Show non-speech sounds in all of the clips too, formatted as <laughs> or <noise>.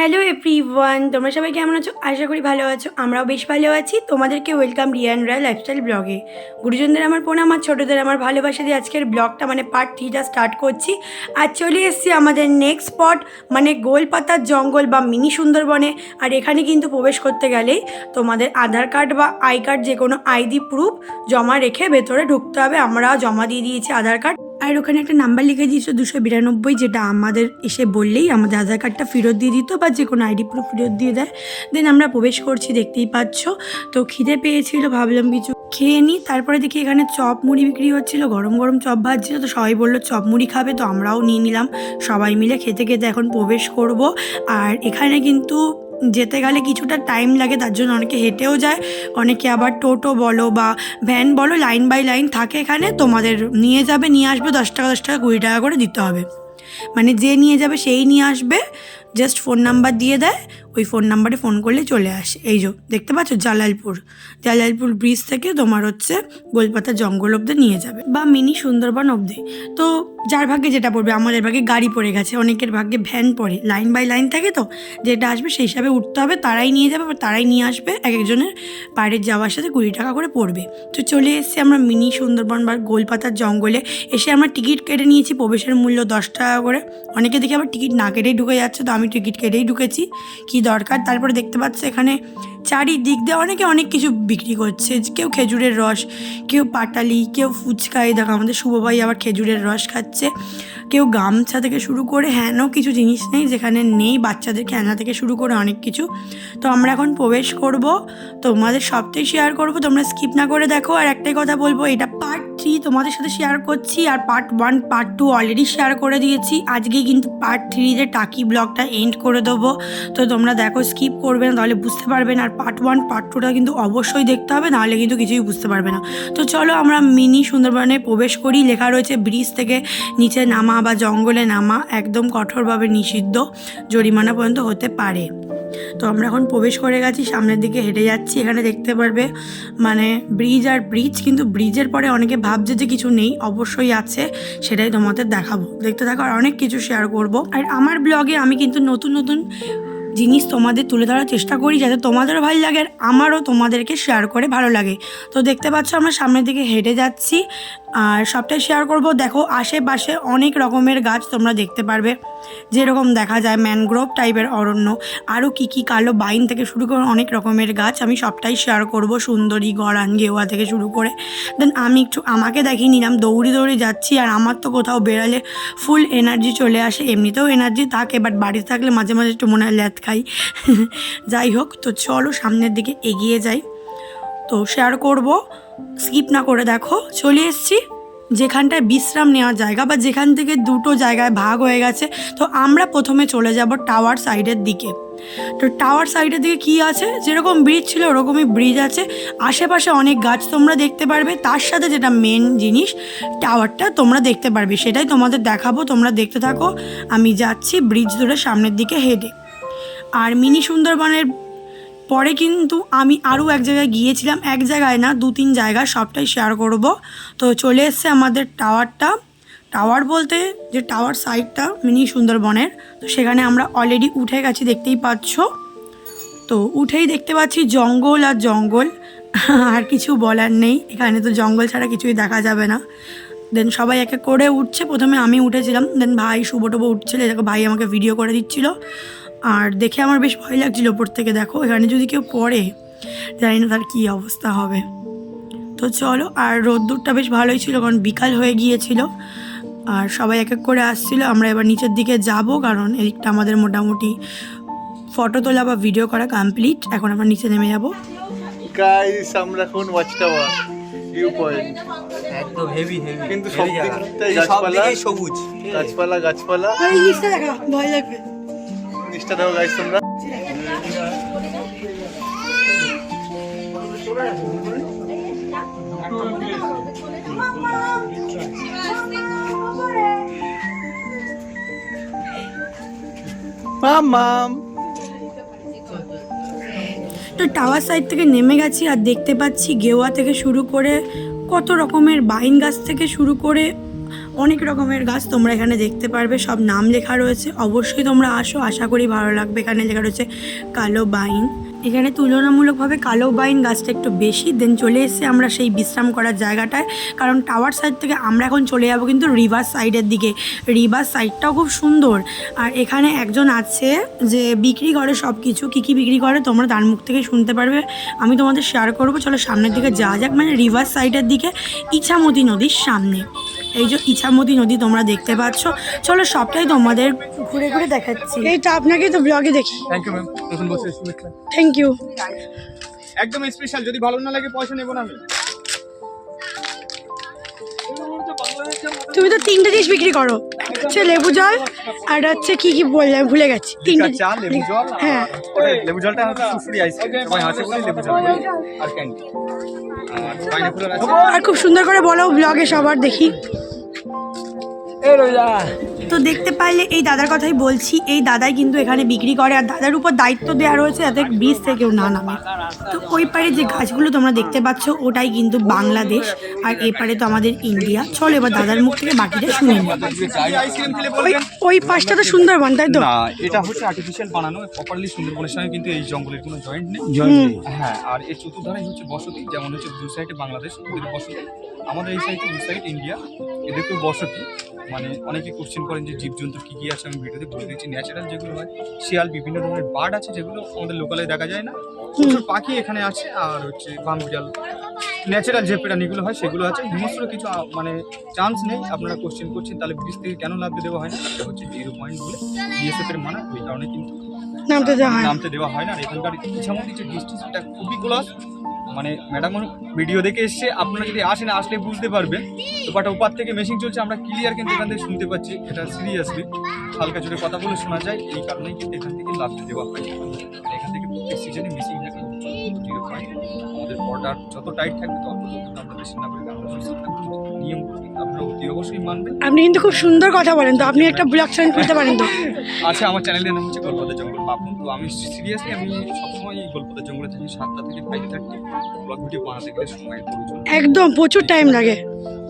Hello everyone, তোমরা সবাই কেমন আছো? আশা করি ভালো আছো, আমরাও বেশ ভালো আছি। তোমাদেরকে ওয়েলকাম রিয়ান রায় লাইফস্টাইল ব্লগে গুরুজনদের আমার প্রণাম, আর ছোটোদের আমার ভালোবাসা দিয়ে আজকের ব্লগটা মানে পার্ট থ্রিটা স্টার্ট করছি। আর চলে এসেছি আমাদের নেক্সট স্পট মানে গোলপাতার জঙ্গল বা মিনি সুন্দরবনে। আর এখানে কিন্তু প্রবেশ করতে গেলেই তোমাদের আধার কার্ড বা আই কার্ড যে কোনো আইডি প্রুফ জমা রেখে ভেতরে ঢুকতে হবে। আমরা জমা দিয়ে দিয়েছি আধার কার্ড। আর ওখানে একটা নাম্বার লিখে দিয়েছিল দুশো বিরানব্বই, যেটা আমাদের এসে বললেই আমাদের আধার কার্ডটা ফেরত দিয়ে দিত বা যে কোনো আইডি প্রুফ ফেরত দিয়ে দেয়। দেন আমরা প্রবেশ করছি, দেখতেই পাচ্ছ। তো খিদে পেয়েছিল, ভাবলাম কিছু খেয়ে নিই তারপরে দেখি এখানে চপ মুড়ি বিক্রি হচ্ছিল, গরম গরম চপ ভাজছিল। তো সবাই বলল, চপ মুড়ি খাবে। তো আমরাও নিয়ে নিলাম। সবাই মিলে খেতে খেতে এখন প্রবেশ করব। আর এখানে কিন্তু যেতে গেলে কিছুটা টাইম লাগে, তার জন্য অনেকে হেঁটেও যায়, অনেকে আবার টোটো বলো বা ভ্যান বলো লাইন বাই লাইন থাকে এখানে, তোমাদের নিয়ে যাবে, নিয়ে আসবে, দশ টাকা দশ টাকা, কুড়ি টাকা করে দিতে হবে। মানে যে নিয়ে যাবে, সেই নিয়ে আসবে জাস্ট ফোন নাম্বার দিয়ে দেয়, ওই ফোন নাম্বারে ফোন করলে চলে আসে। এই যে, দেখতে পাচ্ছ? জালালপুর। জালালপুর ব্রিজ থেকে তোমার হচ্ছে গোলপাতা জঙ্গল অব্দি নিয়ে যাবে। বা মিনি সুন্দরবন অবধি। তো যার ভাগ্যে যেটা পড়বে, আমাদের ভাগ্যে গাড়ি পড়ে গেছে। অনেকের ভাগ্যে ভ্যান পড়ে। লাইন বাই লাইন থাকে তো যেটা আসবে সেই হিসাবে উঠতে হবে, তারাই নিয়ে যাবে বা তারাই নিয়ে আসবে। এক একজনের পাড়ের যাওয়ার সাথে কুড়ি টাকা করে পড়বে। তো চলে এসেছি আমরা মিনি সুন্দরবন বা গোলপাতার জঙ্গলে। এসে আমরা টিকিট কেটে নিয়েছি, প্রবেশের মূল্য দশ টাকা করে। অনেকে দেখি আবার টিকিট না কেটেই ঢুকে যাচ্ছে, তো আমি টিকিট কেটেই ঢুকেছি। কি দরকার? তারপরে দেখতে পাচ্ছ এখানে চারিদিক দিয়ে অনেকে অনেক কিছু বিক্রি করছে। কেউ খেজুরের রস, কেউ পাটালি, কেউ ফুচকা। এই দেখো, আমাদের শুভ ভাই আবার খেজুরের রস খাচ্ছে। কেউ গামছা থেকে শুরু করে হ্যানও কিছু জিনিস নেই, যেখানে নেই। বাচ্চাদের খেলনা থেকে শুরু করে অনেক কিছু। তো আমরা এখন প্রবেশ করব। তোমাদের সবটাই শেয়ার করব। তোমরা স্কিপ না করে দেখো। আর একটাই কথা বলব, এটা পার্ট থ্রি তোমাদের সাথে শেয়ার করছি আর part one part two already share করে দিয়েছি। আজকে কিন্তু পার্ট থ্রিতে টাকি ব্লগটা এন্ড করে দেবো। তো তোমরা দেখো স্কিপ করবে না, তাহলে বুঝতে পারবে না। আর পার্ট ওয়ান পার্ট টুটা কিন্তু অবশ্যই দেখতে হবে, নাহলে কিন্তু কিছুই বুঝতে পারবে না। তো চলো আমরা মিনি সুন্দরবনে প্রবেশ করি। লেখা রয়েছে, ব্রিজ থেকে নিচে নামা বা জঙ্গলে নামা, একদম কঠোরভাবে নিষিদ্ধ জরিমানা পর্যন্ত হতে পারে। তো আমরা এখন প্রবেশ করে গেছি, সামনের দিকে হেঁটে যাচ্ছি, এখানে দেখতে পারবে মানে ব্রিজ আর ব্রিজ কিন্তু ব্রিজের পরে অনেকে ভাবছে যে কিছু নেই, অবশ্যই আছে, সেটাই তোমাদের দেখাবো। দেখতে থাকো, আর অনেক কিছু শেয়ার করব। আর আমার ব্লগে আমি কিন্তু নতুন নতুন জিনিস তোমাদের তুলে ধরার চেষ্টা করি, যাতে তোমাদেরও ভালো লাগে আর আমারও তোমাদেরকে শেয়ার করে ভালো লাগে। তো দেখতে পাচ্ছ, আমরা সামনের দিকে হেঁটে যাচ্ছি আর সবটাই শেয়ার করব। দেখো, আশেপাশে অনেক রকমের গাছ তোমরা দেখতে পারবে। যেরকম দেখা যায় ম্যানগ্রোভ টাইপের অরণ্য। আরও কী কী কালো বাইন থেকে শুরু করে অনেক রকমের গাছ আমি সবটাই শেয়ার করব সুন্দরী, গড়ান, গেওয়া থেকে শুরু করে। দেন আমি একটু আমাকে দেখিয়ে নিলাম, দৌড়ি দৌড়ি যাচ্ছি আর আমার তো কোথাও বেরালে ফুল এনার্জি চলে আসে, এমনিতেও এনার্জি থাকে বাট বাড়িতে থাকলে মাঝে মাঝে একটু মনে হয় ল্যাথ খাই। <laughs> যাই হোক, তো চলো সামনের দিকে এগিয়ে যাই। তো শেয়ার করব। স্কিপ না করে দেখো, চলে এসছি। যেখানটায় বিশ্রাম নেওয়ার জায়গা বা যেখান থেকে দুটো জায়গায় ভাগ হয়ে গেছে, তো আমরা প্রথমে চলে যাব টাওয়ার সাইডের দিকে। তো টাওয়ার সাইডের দিকে কি আছে? যেরকম ব্রিজ ছিল, ওরকমই ব্রিজ আছে। আশেপাশে অনেক গাছ তোমরা দেখতে পারবে। তার সাথে যেটা মেন জিনিস, টাওয়ারটা তোমরা দেখতে পারবে। সেটাই তোমাদের দেখাবো। তোমরা দেখতে থাকো। আমি যাচ্ছি ব্রিজ ধরে সামনের দিকে হেঁটে। আর মিনি সুন্দরবনের পরে কিন্তু আমি আরও এক জায়গায় গিয়েছিলাম, এক জায়গায় না দু তিন জায়গায় সবটাই শেয়ার করব। তো চলে এসছে আমাদের টাওয়ারটা টাওয়ার বলতে যে টাওয়ার সাইডটা মিনি সুন্দরবনের, তো সেখানে আমরা অলরেডি উঠে গেছি, দেখতেই পাচ্ছ। তো উঠেই দেখতে পাচ্ছি জঙ্গল আর জঙ্গল, আর কিছু বলার নেই। এখানে তো জঙ্গল ছাড়া কিছুই দেখা যাবে না। দেন সবাই একে করে উঠছে। প্রথমে আমি উঠেছিলাম। দেন ভাই শুভ টুবো উঠছিল, দেখো ভাই আমাকে ভিডিও করে দিচ্ছিল। আর দেখে আমার বেশ ভয় লাগছিল ওপর থেকে দেখো এখানে যদি কেউ পড়ে জানি না তার কী অবস্থা হবে। তো চলো আর রোদ্দুরটা বেশ ভালোই ছিল কারণ বিকাল হয়ে গিয়েছিল। আর সবাই এক এক করে আসছিল আমরা এবার নিচের দিকে যাব কারণ এদিকটা আমাদের মোটামুটি ফটো তোলা বা ভিডিও করা কমপ্লিট এখন আমরা নিচে নেমে যাব। গাইস আমরা এখন ওয়াচ টাওয়ার ভিউ পয়েন্ট একদম হেভি হেভি কিন্তু সব দিকটাই গাছপালা। সবুজ। গাছপালা গাছপালা। দেখা ভয় লাগবে। নিচটা দেখো গাইস তোমরা। তো টাওয়ার সাইড থেকে নেমে গেছি আর দেখতে পাচ্ছি গেওয়া থেকে শুরু করে কত রকমের বাইন গাছ থেকে শুরু করে অনেক রকমের গাছ তোমরা এখানে দেখতে পারবে, সব নাম লেখা রয়েছে। অবশ্যই তোমরা আসো, আশা করি ভালো লাগবে। এখানে লেখা রয়েছে, কালো বাইন। এখানে তুলনামূলকভাবে কালো বাইন গাছটা একটু বেশি দেন চলে এসেছি আমরা সেই বিশ্রাম করার জায়গাটায়। কারণ টাওয়ার সাইড থেকে আমরা এখন চলে যাব কিন্তু রিভার সাইডের দিকে। রিভার সাইডটাও খুব সুন্দর। আর এখানে একজন আছে যে বিক্রি করে সব কিছু কী কী বিক্রি করে তোমরা তার মুখ থেকে শুনতে পারবে। আমি তোমাদের শেয়ার করব, চলো সামনের দিকে যাওয়া যাক। মানে রিভার সাইডের দিকে ইছামতি নদীর সামনে। এই যে ইছামতি নদী তোমরা দেখতে পাচ্ছ। চলো সবটাই তোমাদের ঘুরে ঘুরে দেখাচ্ছি। এইটা আপনাকে তো ব্লগে দেখি। থ্যাংক ইউ ম্যাম নতুন বছরের শুভেচ্ছা থ্যাংক ইউ একদম স্পেশাল যদি ভালো না লাগে পয়সা নেব না আমি। তুমি তো তিনটে জিনিস বিক্রি করো। হচ্ছে লেবু জল আর হচ্ছে কি কি বললাম ভুলে গেছি। তিনটে চা লেবু জল হ্যাঁ। লেবু জলটা হচ্ছে সুসুরি আইস সবাই হাসে বলে লেবু জল। আর ক্যান্ডি আর খুব সুন্দর করে বলো ব্লগে সবার দেখি। Hello ya. তো দেখতে পাইলে এই দাদার কথাই বলছি এই দাদাই কিন্তু এখানে বিক্রি করে আর দাদার উপর দায়িত্ব দেওয়া রয়েছে যাতে বীজ থেকেও না নামে। তো ওই পারে যে গাছগুলো তোমরা দেখতে পাচ্ছ ওটাই কিন্তু বাংলাদেশ আর এই পারে তো আমাদের ইন্ডিয়া। চলো এবার দাদার মুখ থেকে বাকিটা শুনে ওই ওই পাশটা তো সুন্দরবন তাই তো? না এটা হচ্ছে আর্টিফিশিয়াল বানানো প্রপারলি সুন্দরবনের সঙ্গে কিন্তু এই জঙ্গলের কোনো জয়েন্ট নেই। হ্যাঁ আর এর চতুর্ধারে হচ্ছে বসতি যেমন হচ্ছে দু সাইডে বাংলাদেশ ওদের বসতি। আমাদের এই সাইডে দু সাইড ইন্ডিয়া এদেরকেও বসতি মানে অনেকে কোশ্চেন করেন যে জীবজন্তু কী কী আছে আমি ভিডিওতে বলে দিচ্ছি। ন্যাচারাল যেগুলো হয় শিয়াল বিভিন্ন ধরনের বার্ড আছে যেগুলো আমাদের লোকালে দেখা যায় না। প্রচুর পাখি এখানে আছে আর হচ্ছে বাম বিড়াল ন্যাচারাল যে প্রাণীগুলো হয় সেগুলো আছে। হিংস্র কিছু মানে চান্স নেই আপনারা কোশ্চেন করছেন তাহলে ব্রিজ থেকে কেন লাভতে দেওয়া হয় না? এটা হচ্ছে জিরো পয়েন্ট বলে বিএসএফ এর মানা ওই কারণে কিন্তু নামতে দেওয়া হয় না। নামতে দেওয়া হয় না। আর এখানকার ইচ্ছামতি যে ডিস্টেন্স এটা খুবই ক্লোজ মানে ম্যাডাম ভিডিও দেখে এসছে। আপনারা যদি আসেন আসলে বুঝতে পারবেন। তো বাট ওপার থেকে মেশিন চলছে, আমরা ক্লিয়ার কিন্তু এখান থেকে শুনতে পাচ্ছি। এটা সিরিয়াসলি হালকা জোরে কথা বলে শোনা যায়। এই কারণেই কিন্তু এখান থেকে লাভ দেওয়া হয়। এখান থেকে প্রত্যেক সিজনে মেশিন থাকে আমাদের বর্ডার যত টাইট থাকবে তত আমরা মেশিন থাকব নিয়ম আপনারা অতি অবশ্যই মানবেন। আপনি কিন্তু খুব সুন্দর কথা বলেন তো আপনি একটা ব্লগ চ্যানেল করতে পারেন তো। আচ্ছা আমার চ্যানেলের নাম হচ্ছে গল্পদের জঙ্গল পাপন তো আমি সিরিয়াসলি আমি সবসময় এই গল্পদের জঙ্গলে থাকি সাতটা থেকে ফাইভ থার্টি ব্লগ ভিডিও বানাতে গেলে সময় প্রয়োজন একদম প্রচুর টাইম লাগে।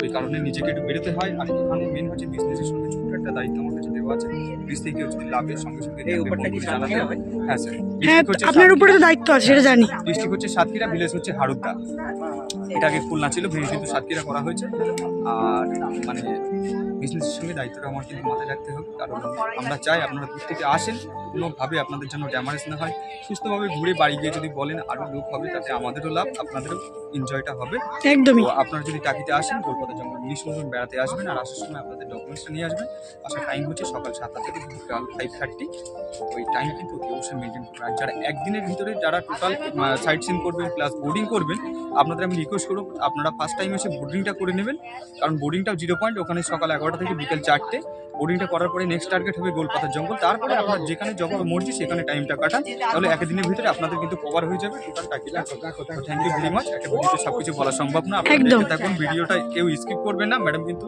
ওই কারণে নিজেকে একটু বেরোতে হয়। আর এখানে মেন হচ্ছে বিজনেসের সঙ্গে একটা দায়িত্ব আমার কাছে দেওয়া আছে। বিজ থেকে যদি লাভের সঙ্গে সঙ্গে এই উপরটা কি বন্ধুরা জানাতে সামনে হবে হ্যাঁ স্যার। হ্যাঁ আপনার উপরে তো দায়িত্ব আছে সেটা জানি। ডিস্ট্রিক্ট হচ্ছে সাতক্ষীরা ভিলেজ হচ্ছে হারুদ্দা। এটা আগে খুলনা ছিল ভিলেজ কিন্তু সাতক্ষীরা করা হয়েছে। আর মানে বিজনেসের সঙ্গে দায়িত্বটা আমার কিন্তু মাথায় রাখতে হবে। কারণ আমরা চাই আপনারা দূর থেকে আসেন কোনোভাবে আপনাদের জন্য ড্যামারেজ না হয়। সুস্থভাবে ঘুরে বাড়ি গিয়ে যদি বলেন আরও লোক হবে তাতে আমাদেরও লাভ আপনাদেরও এনজয়টা হবে। একদমই। আপনারা যদি টাকিতে আসেন কলকাতা জঙ্গল নিঃসন্দেহ বেড়াতে আসবেন আর আসার সময় আপনাদের ডকুমেন্টসটা নিয়ে আসবেন। আসার টাইম হচ্ছে সকাল সাতটা থেকে বিকাল ফাইভ থার্টি ওই টাইম কিন্তু অবশ্যই মেনটেন করবেন। আর যারা একদিনের ভিতরে যারা টোটাল সাইট সিন করবেন প্লাস বোর্ডিং করবেন আপনাদের আমি রিকোয়েস্ট করব আপনারা ফার্স্ট টাইম এসে বোর্ডিংটা করে নেবেন। কারণ বোর্ডিংটাও জিরো পয়েন্ট ওখানে সকাল এগারোটা থেকে বিকেল চারটে। বোর্ডিংটা করার পরে নেক্সট টার্গেট হবে গোলপাতার জঙ্গল। তারপরে আপনার যেখানে যখন মর্জি সেখানে টাইমটা কাটান। তাহলে একদিনের ভিতরে আপনাদের কিন্তু কভার হয়ে যাবে। Total thank you very much একটা ভিডিওতে সব কিছু বলা সম্ভব না। আপনারা একদম। দেখতে ভিডিওটা কেউ স্কিপ করবেন না। ম্যাডাম কিন্তু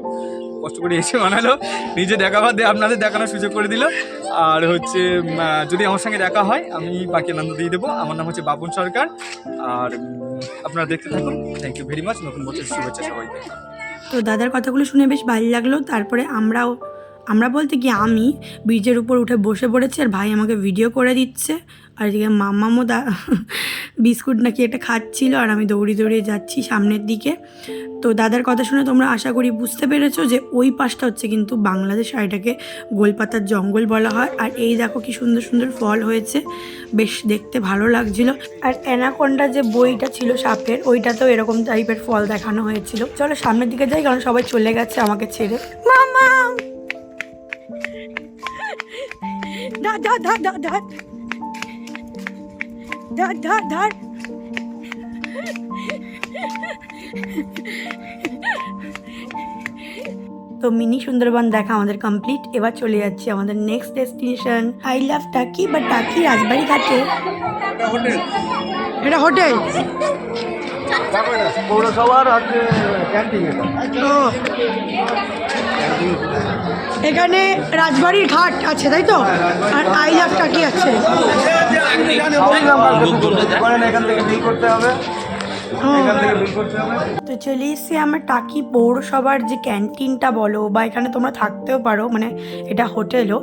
কষ্ট করে এসে বানালো। নিজে দেখা বাদে আপনাদের দেখানোর সুযোগ করে দিল। আর হচ্ছে যদি আমার সঙ্গে দেখা হয় আমি বাকি আনন্দ দিয়ে দেবো। আমার নাম হচ্ছে বাবুন সরকার। আর আপনারা দেখতে থাকুন। থ্যাংক ইউ ভেরি মাচ নতুন বছর শুভেচ্ছা সবাইকে। তো দাদার কথাগুলো শুনে বেশ ভালো লাগল। তারপরে আমরাও আমরা বলতে কি আমি ব্রিজের উপর উঠে বসে পড়েছি আর ভাই আমাকে ভিডিও করে দিচ্ছে। আর এদিকে মাম্মামও দা বিস্কুট নাকি একটা খাচ্ছিল আর আমি দৌড়ি দৌড়িয়ে যাচ্ছি সামনের দিকে। তো দাদার কথা শুনে তোমরা আশা করি বুঝতে পেরেছ যে ওই পাশটা হচ্ছে কিন্তু বাংলাদেশ আর এটাকে গোলপাতার জঙ্গল বলা হয়। আর এই দেখো কি সুন্দর সুন্দর ফল হয়েছে। বেশ দেখতে ভালো লাগছিল। আর অ্যানাকোন্ডা যে বইটা ছিল সাপের, ওইটাতেও এরকম টাইপের ফল দেখানো হয়েছিল। চলো সামনের দিকে যাই, কারণ সবাই চলে গেছে আমাকে ছেড়ে। মামা ধর ধর ধর ধর ধর। ধর ধর ধর। তো মিনি সুন্দরবন দেখা আমাদের কমপ্লিট এবার চলে যাচ্ছি আমাদের next destination I love Taki বা টাকি রাজবাড়ি ঘাটে। এটা হোটেল পৌরসভার ক্যান্টিন এখানে রাজবাড়ির ঘাট আছে, তাই তো? আর আই লাভ টাকি আছে। তো চলে এসে আমার টাকি পৌরসভার যে ক্যান্টিনটা বলো, বা এখানে তোমরা থাকতেও পারো মানে এটা হোটেলও।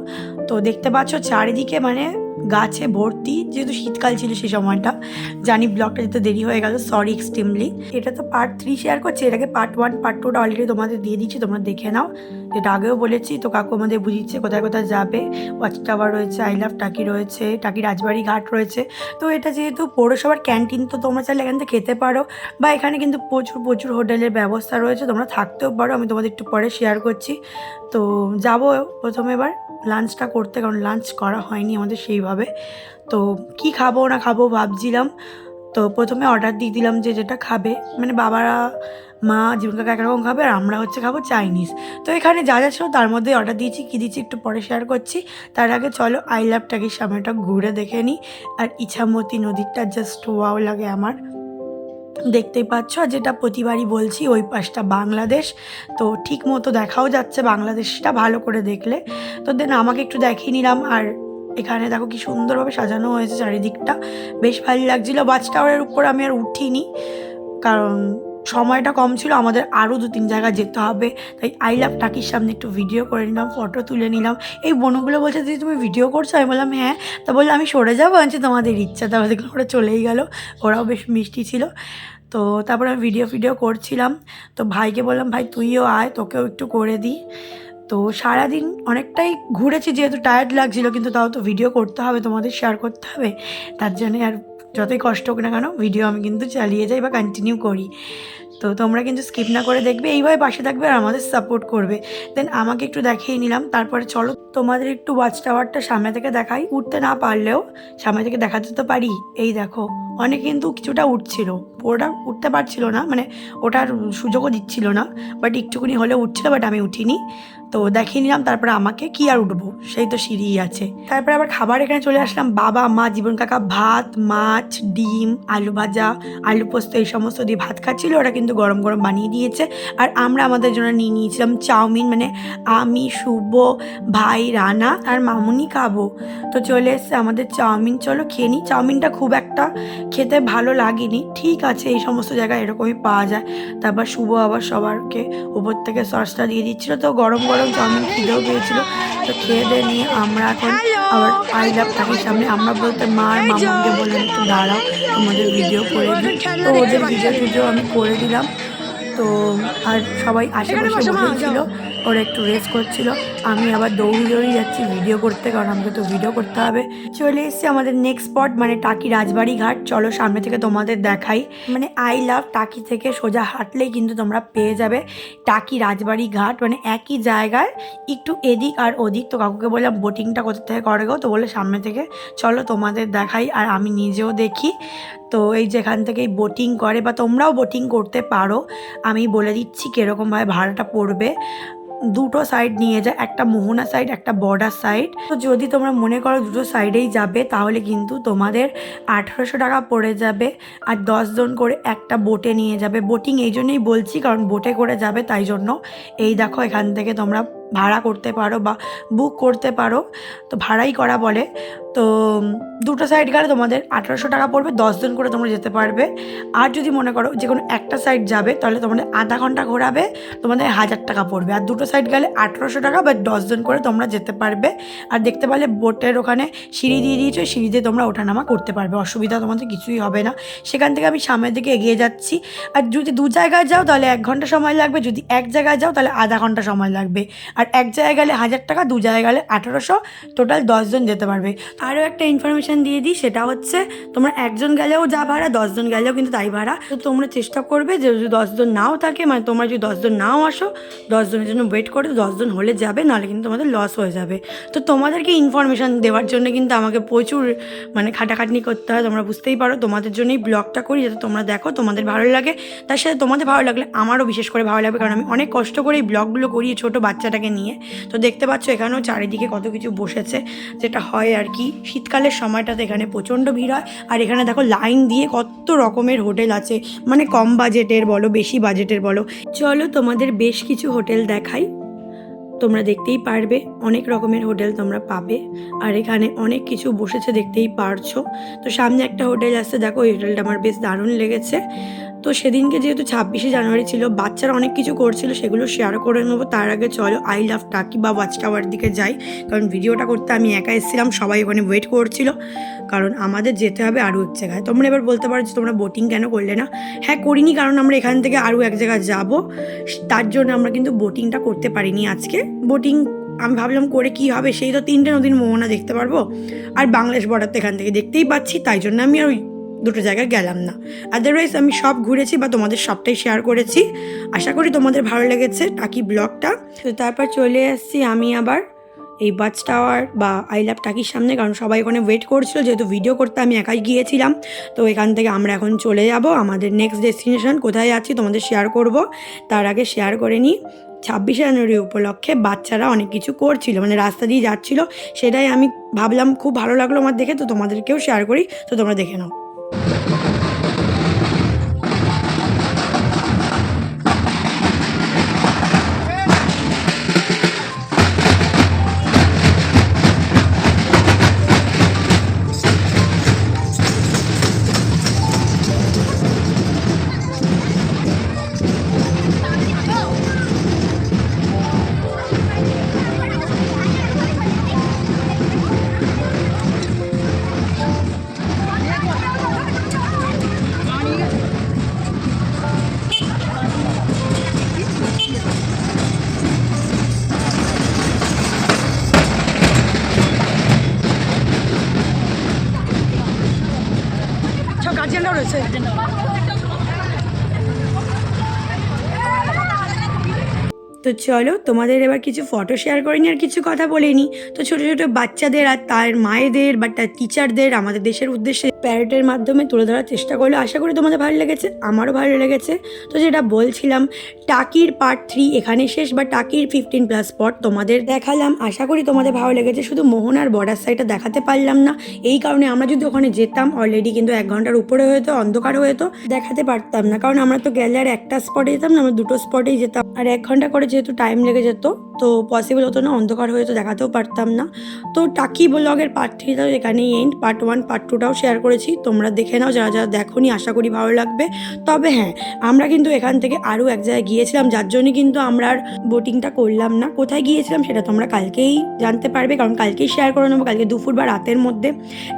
তো দেখতে পাচ্ছ চারিদিকে মানে গাছে ভর্তি, যেহেতু শীতকাল ছিল সেই সময়টা। জানি ব্লগটা যেতে দেরি হয়ে গেল সরি এক্সট্রিমলি এটা তো পার্ট থ্রি শেয়ার করছি এটাকে পার্ট ওয়ান পার্ট টুটা অলরেডি তোমাদের দিয়ে দিচ্ছি, তোমরা দেখে নাও। যেটা আগেও বলেছি, তো কাকু আমাদের বুঝিয়েছে কোথায় কোথায় যাবে। ওয়াচ টাওয়ার রয়েছে আই লাভ টাকি রয়েছে টাকি রাজবাড়ি ঘাট রয়েছে। তো এটা যেহেতু পৌরসভার ক্যান্টিন তো তোমরা চাইলে এখান থেকে খেতে পারো। বা এখানে কিন্তু প্রচুর প্রচুর হোটেলের ব্যবস্থা রয়েছে, তোমরা থাকতেও পারো। আমি তোমাদের একটু পরে শেয়ার করছি। তো যাব প্রথমে এবার লাঞ্চটা করতে, কারণ লাঞ্চ করা হয়নি আমাদের সেইভাবে। তো কি খাব না খাব ভাবছিলাম। তো প্রথমে অর্ডার দিয়ে দিলাম যে যেটা খাবে। মানে বাবারা, মা জীবন কাকা একরকম খাবে আর আমরা হচ্ছে খাব চাইনিজ তো এখানে যা যা ছিল তার মধ্যে অর্ডার দিয়েছি, কী দিচ্ছি একটু পরে শেয়ার করছি। তার আগে চলো আই লাভ টাকির সামনেটা ঘুরে দেখে নিই আর ইছামতি নদীরটা জাস্ট ওয়াও লাগে আমার। দেখতেই পাচ্ছ, আর যেটা প্রতিবারই বলছি, ওই পাশটা বাংলাদেশ। তো ঠিক মতো দেখাও যাচ্ছে বাংলাদেশটা ভালো করে দেখলে। তো দেন আমাকে একটু দেখিয়ে নিলাম। আর এখানে দেখো কি সুন্দরভাবে সাজানো হয়েছে চারিদিকটা। বেশ ভালো লাগছিল। বাস টাওয়ারের উপর আমি আর উঠিনি। কারণ সময়টা কম ছিল, আমাদের আরও দু তিন জায়গা যেতে হবে। তাই আই লাভ টাকির সামনে একটু ভিডিও করে নিলাম ফটো তুলে নিলাম। এই বনুগুলো বলছে যে তুমি ভিডিও করছ? আমি বললাম হ্যাঁ। তা বলল, আমি সরে যাব? আনছি তোমাদের ইচ্ছা। তারপর দেখলাম ওরা চলেই গেল। ওরাও বেশ মিষ্টি ছিল। তো তারপরে আমি ভিডিও ফিডিও করছিলাম। তো ভাইকে বললাম, ভাই, তুইও আয়, তোকেও একটু করে দিই। তো সারাদিন অনেকটাই ঘুরেছি, যেহেতু টায়ার্ড লাগছিল, কিন্তু তাও তো ভিডিও করতে হবে, তোমাদের শেয়ার করতে হবে। তার জন্য আর যতই কষ্ট হোক না কেন ভিডিও আমি কিন্তু চালিয়ে যাই বা কন্টিনিউ করি। তো তোমরা কিন্তু স্কিপ না করে দেখবে, এইভাবে পাশে থাকবে আর আমাদের সাপোর্ট করবে। দেন আমাকে একটু দেখিয়ে নিলাম, তারপরে চলো তোমাদের একটু ওয়াচ টাওয়ারটা সামনে থেকে দেখাই। উঠতে না পারলেও সামনে থেকে দেখাতে তো পারি। এই দেখো, অনেক কিন্তু কিছুটা উঠছিল। পুরোটা উঠতে পারছিল না মানে ওটার সুযোগও দিচ্ছিল না বাট একটুকুনি হলে উঠছিল বাট আমি উঠিনি। তো দেখিয়ে নিলাম, তারপরে আমাকে কি আর উঠবো? সেই তো সিঁড়ি আছে। তারপরে আবার খাবার এখানে চলে আসলাম। বাবা, মা, জীবন কাকা, ভাত, মাছ, ডিম, আলু ভাজা, আলু পোস্ত, এই সমস্ত দিয়ে ভাত খাচ্ছিল। ওরা কিন্তু গরম গরম বানিয়ে দিয়েছে। আর আমরা আমাদের জন্য নিয়ে নিয়েছিলাম চাউমিন। মানে আমি, শুভ, ভাই, রানা আর মামুনি খাব। তো চলে এসছে আমাদের চাউমিন। চলো খেয়ে নিই। চাউমিনটা খুব একটা খেতে ভালো লাগেনি। ঠিক আছে, এই সমস্ত জায়গায় এরকমই পাওয়া যায়। তারপর শুভ আবার সবারকে উপর থেকে সসটা দিয়ে দিচ্ছিল। তো গরম গরম চাউমিন খিদেও পেয়েছিল। তো খেয়ে দিয়ে নিয়ে আমরা এখন আবার আই লাভ থাকির সামনে। আমরা বলতে মা আর মামাকে বললাম একটু দাঁড়াও, তোমাদের ভিডিও করে দিই। তো ওদের ভিডিও টিডিও আমি করে দিলাম। তো আর সবাই আশেপাশে বসেছিল। ওরা একটু রেস্ট করছিল। আমি আবার দৌড়ি দৌড়ি যাচ্ছি ভিডিও করতে, কারণ আমাকে তো ভিডিও করতে হবে। চলে এসেছি আমাদের নেক্সট স্পট মানে টাকি রাজবাড়ি ঘাট। চলো সামনে থেকে তোমাদের দেখাই। মানে আই লাভ টাকি থেকে সোজা হাঁটলেই কিন্তু তোমরা পেয়ে যাবে টাকি রাজবাড়ি ঘাট। মানে একই জায়গায় একটু এদিক আর ওদিক। তো কাকুকে বললাম বোটিংটা কোথা থেকে করে গো? তো বলে, সামনে থেকে। চলো তোমাদের দেখাই, আর আমি নিজেও দেখি। তো এই যেখান থেকেই বোটিং করে, বা তোমরাও বোটিং করতে পারো। আমি বলে দিচ্ছি কীরকমভাবে ভাড়াটা পড়বে। দুটো সাইড নিয়ে যায়, একটা মোহনা সাইড একটা বর্ডার সাইড তো যদি তোমরা মনে করো দুটো সাইডেই যাবে, তাহলে কিন্তু তোমাদের আঠেরোশো টাকা পড়ে যাবে আর দশজন করে একটা বোটে নিয়ে যাবে। বোটিং এই জন্যই বলছি, কারণ বোটে করে যাবে, তাই জন্য। এই দেখো এখান থেকে তোমরা ভাড়া করতে পারো বা বুক করতে পারো, তো ভাড়াই করা বলে। তো দুটো সাইড গেলে তোমাদের আঠারোশো টাকা পড়বে দশজন করে তোমরা যেতে পারবে। আর যদি মনে করো যে কোনো একটা সাইড যাবে, তাহলে তোমাদের আধা ঘণ্টা ঘোরাবে, তোমাদের হাজার টাকা পড়বে। আর দুটো সাইড গেলে আঠেরোশো টাকা বা দশজন করে তোমরা যেতে পারবে। আর দেখতে পারলে বোটের ওখানে সিঁড়ি দিয়ে দিয়েছ, সিঁড়ি দিয়ে তোমরা ওঠানামা করতে পারবে। অসুবিধা তোমাদের কিছুই হবে না। সেখান থেকে আমি সামনের দিকে এগিয়ে যাচ্ছি। আর যদি দু জায়গায় যাও, তাহলে এক ঘণ্টা সময় লাগবে। যদি এক জায়গায় যাও, তাহলে আধা ঘণ্টা সময় লাগবে। আর এক জায়গায় গেলে হাজার টাকা, দু জায়গায় গেলে আঠেরোশো টোটাল দশজন যেতে পারবে। আরও একটা ইনফরমেশান দিয়ে দিই, সেটা হচ্ছে তোমরা একজন গেলেও যা ভাড়া, দশজন গেলেও কিন্তু তাই ভাড়া। তো তোমরা চেষ্টা করবে যে যদি দশজন নাও থাকে মানে তোমরা যদি দশজন নাও আসো, দশজনের জন্য ওয়েট করে, দশজন হলে যাবে, নাহলে কিন্তু তোমাদের লস হয়ে যাবে। তো তোমাদেরকে ইনফরমেশান দেওয়ার জন্য কিন্তু আমাকে প্রচুর মানে খাটাখাটনি করতে হয়, তোমরা বুঝতেই পারো। তোমাদের জন্যই ব্লগটা করি, যাতে তোমরা দেখো তোমাদের ভালো লাগে। তার সাথে তোমাদের ভালো লাগলে আমারও বিশেষ করে ভালো লাগবে, কারণ আমি অনেক কষ্ট করে এই ব্লগগুলো করি ছোটো বাচ্চাটাকে নিয়ে। তো দেখতে পাচ্ছ এখানেও চারিদিকে কত কিছু বসেছে, যেটা হয় আর কি। শীতকালের সময়টাতে এখানে প্রচণ্ড ভিড় হয়। আর এখানে দেখো লাইন দিয়ে কত রকমের হোটেল আছে। মানে কম বাজেটের বলো, বেশি বাজেটের বলো। চলো তোমাদের বেশ কিছু হোটেল দেখাই। তোমরা দেখতেই পারবে, অনেক রকমের হোটেল তোমরা পাবে। আর এখানে অনেক কিছু বসেছে, দেখতেই পারছ। তো সামনে একটা হোটেল আছে, দেখো ওই হোটেলটা আমার বেশ দারুণ লেগেছে। তো সেদিনকে যেহেতু ছাব্বিশে জানুয়ারি ছিল, বাচ্চারা অনেক কিছু করছিল, সেগুলো শেয়ার করে নেব। তার আগে চলো আই লাভ টাকি বা ওয়াচ টাওয়ার দিকে যাই। কারণ ভিডিওটা করতে আমি একা এসেছিলাম, সবাই ওখানে ওয়েট করছিল। কারণ আমাদের যেতে হবে আরও এক জায়গায়। তোমরা এবার বলতে পারো যে তোমরা বোটিং কেন করলে না? হ্যাঁ করিনি, কারণ আমরা এখান থেকে আরও এক জায়গায় যাব। তার জন্য আমরা কিন্তু বোটিংটা করতে পারিনি আজকে। বোটিং আমি ভাবলাম করে কি হবে? সেই তো তিনটে নদীর মোহনা দেখতে পারব। আর বাংলাদেশ বর্ডার তো এখান থেকে দেখতেই পাচ্ছি, তাই জন্য আমি আর ওই দুটো জায়গায় গেলাম না। আদারওয়াইজ আমি সব ঘুরেছি বা তোমাদের সবটাই শেয়ার করেছি। আশা করি তোমাদের ভালো লেগেছে টাকি ব্লগটা। তো তারপর চলে এসেছি আমি আবার এই বাচ টাওয়ার বা আই লাভ টাকির সামনে, কারণ সবাই ওখানে ওয়েট করছিল, যেহেতু ভিডিও করতে আমি একাই গিয়েছিলাম। তো এখান থেকে আমরা এখন চলে যাব আমাদের নেক্সট ডেস্টিনেশন কোথায় যাচ্ছি তোমাদের শেয়ার করব। তার আগে শেয়ার করে নিই, ছাব্বিশে জানুয়ারি উপলক্ষে বাচ্চারা অনেক কিছু করছিল মানে রাস্তা দিয়ে যাচ্ছিল। সেটাই আমি ভাবলাম, খুব ভালো লাগল আমার দেখে, তো তোমাদেরকেও শেয়ার করি। তো তোমরা দেখে নাও। তো চলো, তোমাদের এবার কিছু ফটো শেয়ার করে নিই আর কিছু কথা বলে নিই। তো ছোটো ছোটো বাচ্চাদের আর তার মায়েদের বা তার টিচারদের আমাদের দেশের উদ্দেশ্যে প্যারেটের মাধ্যমে তুলে ধরার চেষ্টা করল। আশা করি তোমাদের ভালো লেগেছে, আমারও ভালো লেগেছে। তো যেটা বলছিলাম, টাকির পার্ট থ্রি এখানে শেষ বা টাকির ফিফটিন প্লাস স্পট তোমাদের দেখালাম। আশা করি তোমাদের ভালো লেগেছে, শুধু মোহনার বর্ডার সাইডটা দেখাতে পারলাম না। এই কারণে আমরা যদি ওখানে যেতাম অলরেডি কিন্তু এক ঘণ্টার উপরে হয়তো অন্ধকার হয়তো দেখাতে পারতাম না। কারণ আমরা তো গেলে আর একটা স্পটে যেতাম না, আমরা দুটো স্পটেই যেতাম। আর এক ঘণ্টা করে যেহেতু টাইম লেগে যেত, তো পসিবল হতো না, অন্ধকার হয়ে তো দেখাতেও পারতাম না। তো টাকি ব্লগের পার্ট থ্রিটাও এখানেই এন্ড পার্ট ওয়ান পার্ট টুটাও শেয়ার করেছি, তোমরা দেখে নাও যারা যারা দেখোনি, আশা করি ভালো লাগবে। তবে হ্যাঁ আমরা কিন্তু এখান থেকে আরও এক জায়গায় গিয়েছিলাম, যার জন্যই কিন্তু আমরা আর বোটিংটা করলাম না। কোথায় গিয়েছিলাম সেটা তোমরা কালকেই জানতে পারবে, কারণ কালকেই শেয়ার করে নেব, কালকে দুপুর বা রাতের মধ্যে।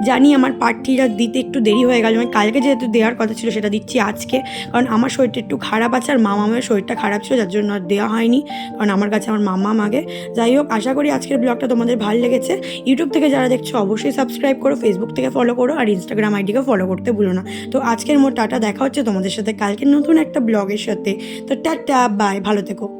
জানি আমার পার্টিটা দিতে একটু দেরি হয়ে গেল মানে কালকে যেহেতু দেওয়ার কথা ছিল সেটা দিচ্ছি আজকে, কারণ আমার শরীরটা একটু খারাপ আছে, আর মামা মামের শরীরটা খারাপ ছিল, যার জন্য আর দেওয়া হয়নি, কারণ আমার কাছে আমার মামা মাগে। যাই হোক, আশা করি আজকের ব্লগটা তোমাদের ভালো লেগেছে। ইউটিউব থেকে যারা দেখছ, অবশ্যই সাবস্ক্রাইব করো ফেসবুক থেকে ফলো করো, আর ইনস্টাগ্রাম আইডিকে ফলো করতে ভুলো না। তো আজকের মোট টাটা, দেখা হচ্ছে তোমাদের সাথে কালকে নতুন একটা ব্লগের সাথে। তো টাটা বাই ভালো থেকো।